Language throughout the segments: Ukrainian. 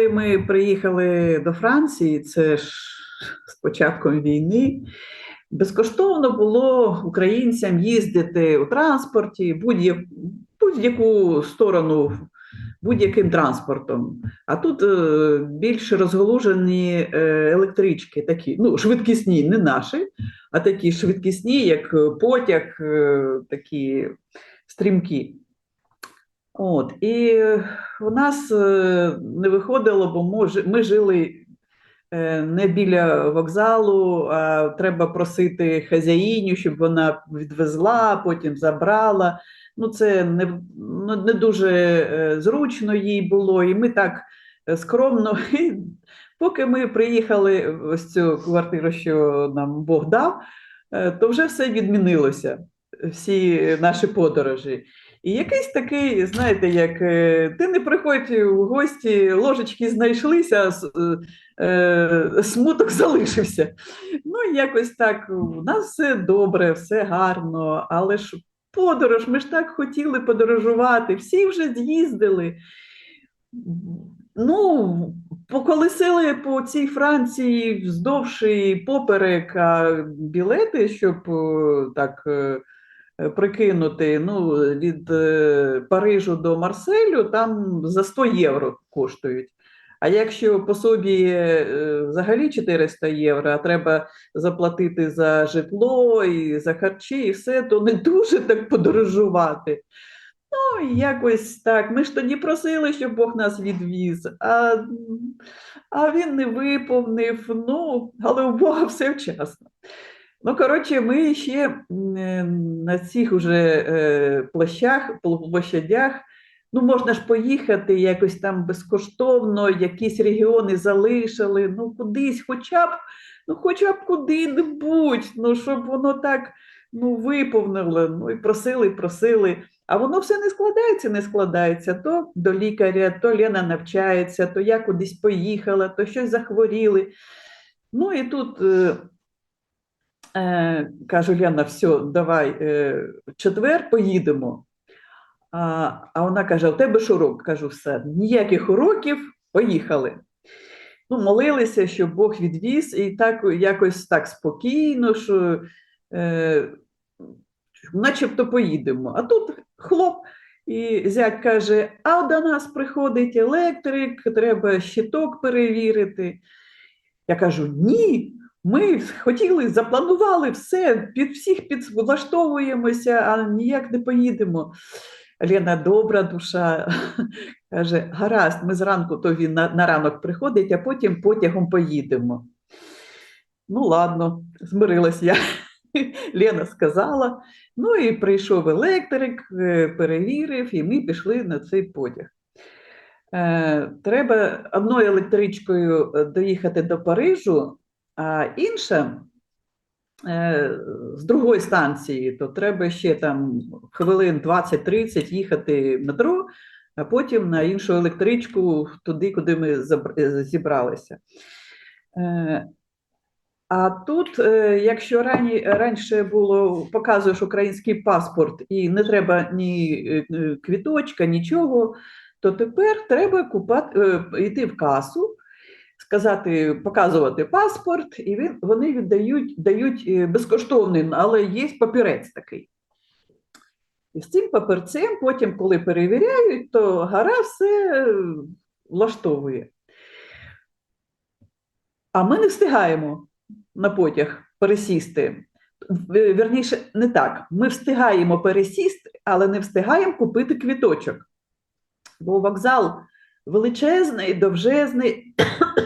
коли ми приїхали до Франції, це ж з початком війни, безкоштовно було українцям їздити у транспорті будь-яку сторону будь-яким транспортом. А тут е, більш розгалужені е, електрички, такі, ну, швидкісні, не наші, а такі швидкісні, як потяг, е, такі стрімкі. От, і у нас е, не виходило, бо ми, жили е, не біля вокзалу, а треба просити хазяїню, щоб вона відвезла, потім забрала. Ну, це не, ну, не дуже е, зручно їй було, і ми так скромно. Поки ми приїхали в цю квартиру, що нам Бог дав, то вже все відмінилося, всі наші подорожі. І якийсь такий, знаєте, як е, ти не приходь у гості, ложечки знайшлися, е, е, смуток залишився. Ну, якось так, у нас все добре, все гарно, але ж подорож, ми ж так хотіли подорожувати, всі вже з'їздили. Ну, поколесили по цій Франції вздовж і поперек а білети, щоб так прикинути. Ну, від е, Парижу до Марселю там за 100 євро коштують. А якщо по собі е, взагалі 400 євро, а треба заплатити за житло і за харчі, і все, то не дуже так подорожувати. Ну, якось так. Ми ж тоді просили, щоб Бог нас відвіз, а, а він не виповнив. Ну, але у Бога все вчасно. Ну, коротше, ми ще е, на цих уже е, площах, пл- площадях, ну, можна ж поїхати якось там безкоштовно, якісь регіони залишили, ну, кудись, хоча б, ну, хоча б куди-небудь, ну, щоб воно так ну, виповнило. Ну, і просили, просили. А воно все не складається, не складається. То до лікаря, то Лена навчається, то я кудись поїхала, то щось захворіли. Ну і тут е, кажу, Лена, все, давай, е, четвер поїдемо. А, а вона каже: у тебе ж урок? Кажу, все, ніяких уроків, поїхали. Ну, молилися, щоб Бог відвіз, і так якось так спокійно, що е, начебто поїдемо. А тут хлоп, і зять каже: а до нас приходить електрик, треба щиток перевірити. Я кажу: ні. Ми хотіли, запланували все, під всіх підлаштовуємося, а ніяк не поїдемо. Лена добра душа каже: гаразд, ми зранку, то він на, на ранок приходить, а потім потягом поїдемо. Ну, ладно, змирилась я. Лена сказала. Ну і прийшов електрик, е, перевірив, і ми пішли на цей потяг. Е, Треба одною електричкою е, доїхати до Парижу, а інша е, з другої станції, то треба ще там хвилин 20-30 їхати в метро, а потім на іншу електричку туди, куди ми е, зібралися. Е, А тут, якщо рані, раніше було показуєш український паспорт і не треба ні квіточка, нічого, то тепер треба купати, йти в касу, сказати, показувати паспорт, і він, вони віддають дають е, безкоштовний, але є папірець такий. І з цим папірцем, потім, коли перевіряють, то гара все е, влаштовує. А ми не встигаємо на потяг пересісти. В- Вірніше, не так. Ми встигаємо пересісти, але не встигаємо купити квіточок. Бо вокзал величезний, довжезний,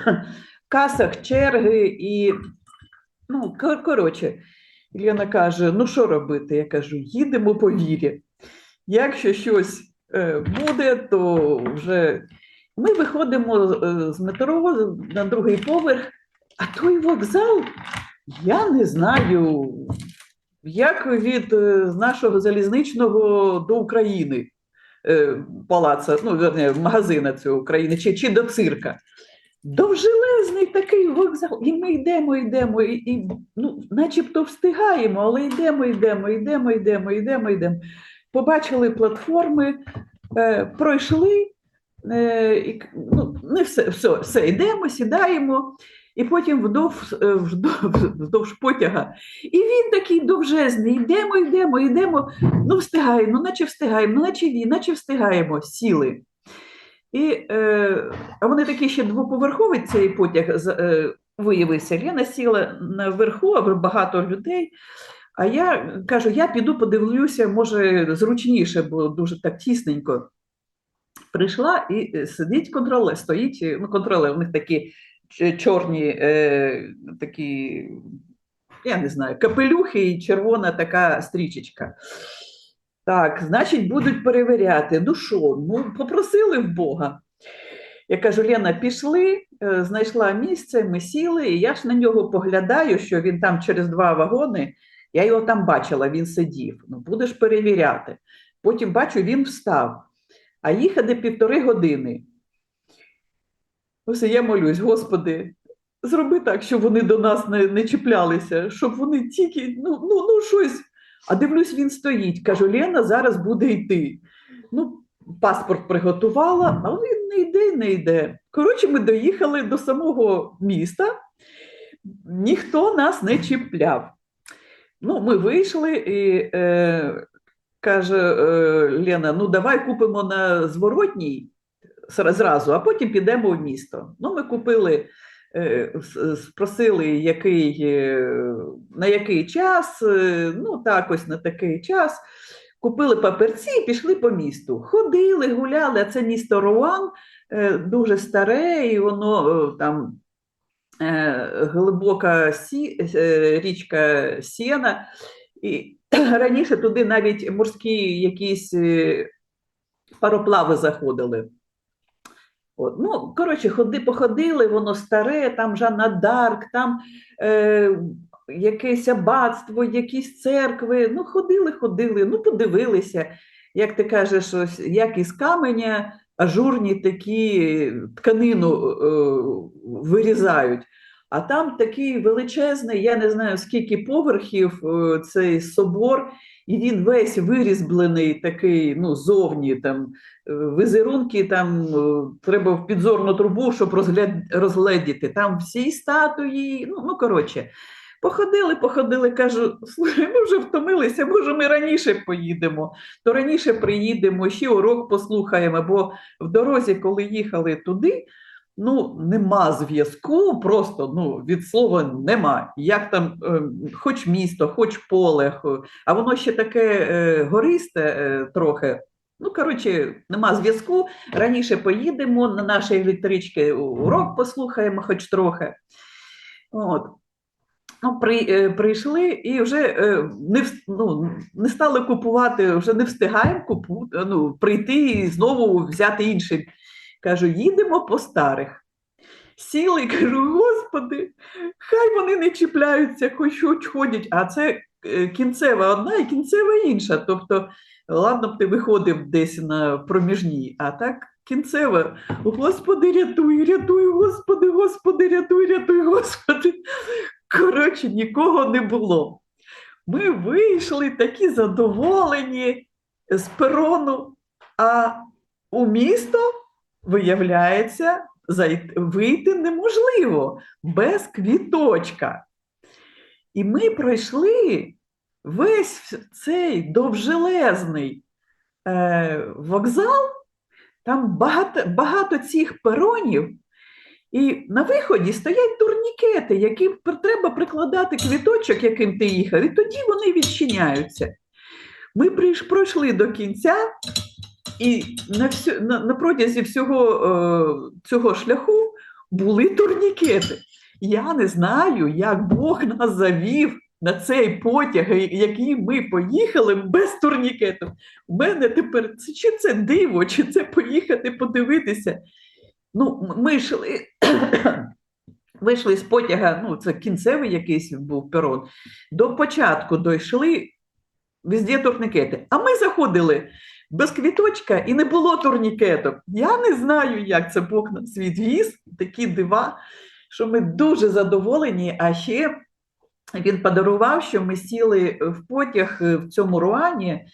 касах черги і, ну, кор- коротше, Лена каже: ну що робити? Я кажу, їдемо по вірі. Якщо щось е, буде, то вже ми виходимо е, з метро на другий поверх, а той вокзал, я не знаю, як від е, нашого залізничного до України палаца, ну, верні, магазина цього України, чи, чи до цирка. Довжелезний такий вокзал, і ми йдемо, йдемо, і, і ну, начебто встигаємо, але йдемо, йдемо, йдемо, йдемо, йдемо, йдемо. Побачили платформи, е, пройшли, е, і, ну, не все, все, все, йдемо, сідаємо, і потім вдовж, е, вдовж, вдовж потяга. І він такий довжезний, йдемо, йдемо, йдемо, ну встигаємо, наче встигаємо, наче ні, наче встигаємо, сіли. І, е, а вони такі ще двоповерховий цей потяг е, виявився. Лена сіла наверху, а багато людей. А я кажу, я піду подивлюся, може, зручніше, бо дуже так тісненько. Прийшла і е, сидить контролер, стоїть, е, ну, контролер, у них такі чорні, е, такі, я не знаю, капелюхи і червона така стрічечка. Так, значить, будуть перевіряти. Ну що, ну попросили в Бога. Я кажу, Лена, пішли, е, знайшла місце, ми сіли, і я ж на нього поглядаю, що він там через два вагони. Я його там бачила, він сидів. Ну, будеш перевіряти. Потім бачу, він встав, а їхати півтори години. Ось я молюсь, Господи, зроби так, щоб вони до нас не, не чіплялися, щоб вони тільки, ну, ну, ну щось. А дивлюсь, він стоїть. Кажу, Лена зараз буде йти. Ну, паспорт приготувала, а він не йде, не йде. Коротше, ми доїхали до самого міста, ніхто нас не чіпляв. Ну, ми вийшли і е, каже е, Лена: ну давай купимо на зворотній зразу, а потім підемо в місто. Ну, ми купили, е, спросили, який, е, на який час, е, ну так ось на такий час. Купили папірці і пішли по місту. Ходили, гуляли, а це місто Руан, дуже старе, і воно там глибока сі, річка Сіна. І раніше туди навіть морські якісь пароплави заходили. От, ну, коротше, ходи, походили, воно старе, там Жанна Дарк, там е, якесь аббатство, якісь церкви. Ну, ходили, ходили, ну, подивилися, як ти кажеш, ось, як із каменя ажурні такі тканину е, вирізають. А там такий величезний, я не знаю скільки поверхів е, цей собор, і він весь вирізблений, такий, ну, зовні там е, візерунки, там е, треба в підзорну трубу, щоб розгледіти. Там всі статуї. Ну, ну коротше, походили, походили, кажу, слухай, ми вже втомилися, може, ми раніше поїдемо, то раніше приїдемо, ще урок послухаємо, бо в дорозі, коли їхали туди. Ну, нема зв'язку, просто ну, від слова нема. Як там, е, хоч місто, хоч поле, а воно ще таке е, гористе е, трохи. Ну, коротше, нема зв'язку. Раніше поїдемо на нашій електричці, урок послухаємо хоч трохи. От. Ну, при, прийшли і вже не, ну, не стали купувати, вже не встигаємо купу, ну, прийти і знову взяти інший. Кажу, їдемо по старих. Сіли і кажу, господи, хай вони не чіпляються, хоч ходять, а це е, кінцева одна і кінцева інша. Тобто, ладно б ти виходив десь на проміжній, а так кінцева. Господи, рятуй, рятуй, господи, господи, рятуй, рятуй, господи. Коротше, нікого не було. Ми вийшли такі задоволені з перону, а у місто, виявляється, вийти неможливо без квіточка. І ми пройшли весь цей довжелезний е, вокзал, там багато, багато цих перонів, і на виході стоять турнікети, які треба прикладати квіточок, яким ти їхав, і тоді вони відчиняються. Ми пройшли до кінця, і на, всю, на, на протязі всього е, цього шляху були турнікети. Я не знаю, як Бог нас завів на цей потяг, який ми поїхали без турнікетів. У мене тепер чи це диво, чи це поїхати подивитися. Ну, ми йшли, вийшли з потяга, ну, це кінцевий якийсь був перон. До початку дійшли везде турнікети. А ми заходили без квіточка і не було турнікеток. Я не знаю, як це Бог нас відвіз, такі дива, що ми дуже задоволені. А ще він подарував, що ми сіли в потяг е, в цьому Руані,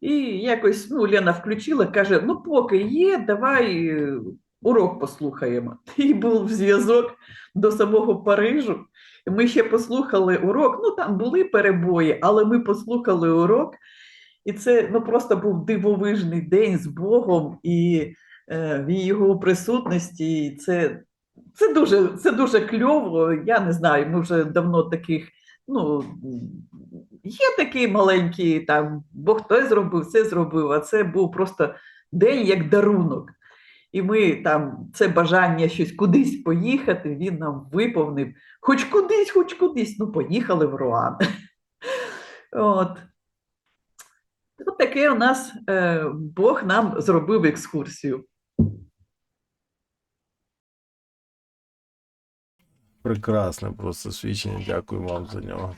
І якось ну, Лена включила, каже: ну, поки є, давай е, урок послухаємо. І був зв'язок до самого Парижу. Ми ще послухали урок. Ну, там були перебої, але ми послухали урок. І це ну, просто був дивовижний день з Богом і е, в його присутності. І це, це, дуже, це дуже кльово. Я не знаю, ми вже давно таких. Ну, є такі маленькі, там, бо хтось зробив, це зробив, а це був просто день як дарунок. І ми там це бажання щось кудись поїхати, він нам виповнив. Хоч кудись, хоч кудись. Ну, поїхали в Руан. От. От таке у нас е, Бог нам зробив екскурсію. Прекрасне просто свідчення. Дякую вам за нього.